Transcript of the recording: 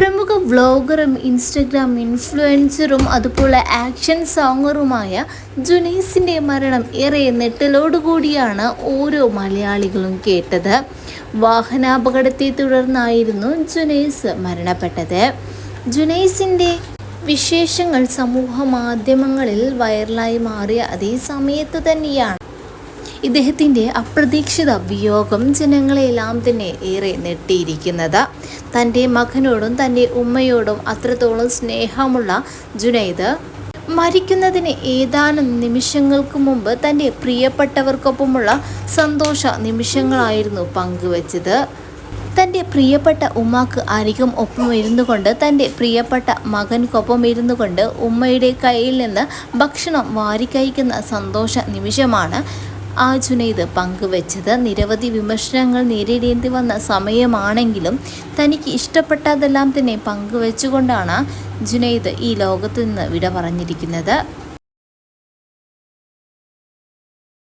പ്രമുഖ വ്ളോഗറും ഇൻസ്റ്റഗ്രാം ഇൻഫ്ലുവൻസറും അതുപോലെ ആക്ഷൻ സോങ്ങറുമായ ജുനൈസിന്റെ മരണം ഏറെ നെട്ടലോടുകൂടിയാണ് ഓരോ മലയാളികളും കേട്ടത്. വാഹനാപകടത്തെ തുടർന്നായിരുന്നു ജുനൈസ് മരണപ്പെട്ടത്. ജുനൈസിന്റെ വിശേഷങ്ങൾ സമൂഹ മാധ്യമങ്ങളിൽ വൈറലായി മാറിയ അതേ സമയത്ത് തന്നെയാണ് ഇദ്ദേഹത്തിന്റെ അപ്രതീക്ഷിത വിയോഗം ജനങ്ങളെല്ലാം തന്നെ ഏറെ നെട്ടിയിരിക്കുന്നത് തന്റെ മകനോടും തന്റെ ഉമ്മയോടും അത്രത്തോളം സ്നേഹമുള്ള ജുനൈദ് മരിക്കുന്നതിന് ഏതാനും നിമിഷങ്ങൾക്ക് മുമ്പ് തന്റെ പ്രിയപ്പെട്ടവർക്കൊപ്പമുള്ള സന്തോഷ നിമിഷങ്ങളായിരുന്നു പങ്കുവച്ചത്. തന്റെ പ്രിയപ്പെട്ട ഉമ്മാക്ക് അരികം ഒപ്പം ഇരുന്നു കൊണ്ട് തന്റെ പ്രിയപ്പെട്ട മകൻക്കൊപ്പം ഇരുന്നു കൊണ്ട് ഉമ്മയുടെ കയ്യിൽ നിന്ന് ഭക്ഷണം വാരിക്കഴിക്കുന്ന സന്തോഷ നിമിഷമാണ് ആ ജുനൈദ് പങ്കുവച്ചത്. നിരവധി വിമർശനങ്ങൾ നേരിടേണ്ടി വന്ന സമയമാണെങ്കിലും തനിക്ക് ഇഷ്ടപ്പെട്ടതെല്ലാം തന്നെ പങ്കുവെച്ചുകൊണ്ടാണ് ജുനൈദ് ഈ ലോകത്തു നിന്ന് വിട പറഞ്ഞിരിക്കുന്നത്.